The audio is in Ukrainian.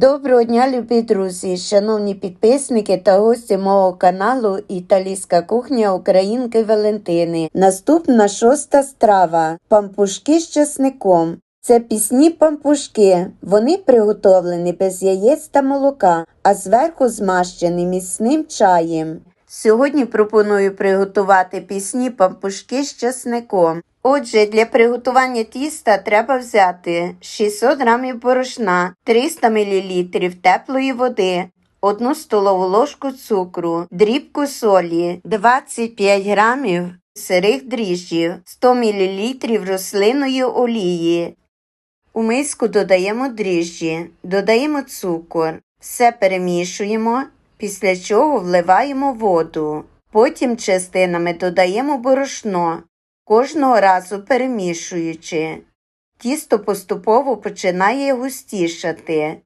Доброго дня, любі друзі, шановні підписники та гості мого каналу Італійська кухня Українки Валентини. Наступна шоста страва пампушки з часником. Це пісні пампушки. Вони приготовлені без яєць та молока, а зверху змащені міцним чаєм. Сьогодні пропоную приготувати пісні пампушки з часником. Отже, для приготування тіста треба взяти 600 г борошна, 300 мл теплої води, 1 столову ложку цукру, дрібку солі, 25 г сирих дріжджів, 100 мл рослинної олії. У миску додаємо дріжджі, додаємо цукор, все перемішуємо, після чого вливаємо воду. Потім частинами додаємо борошно, кожного разу перемішуючи. Тісто поступово починає густішати.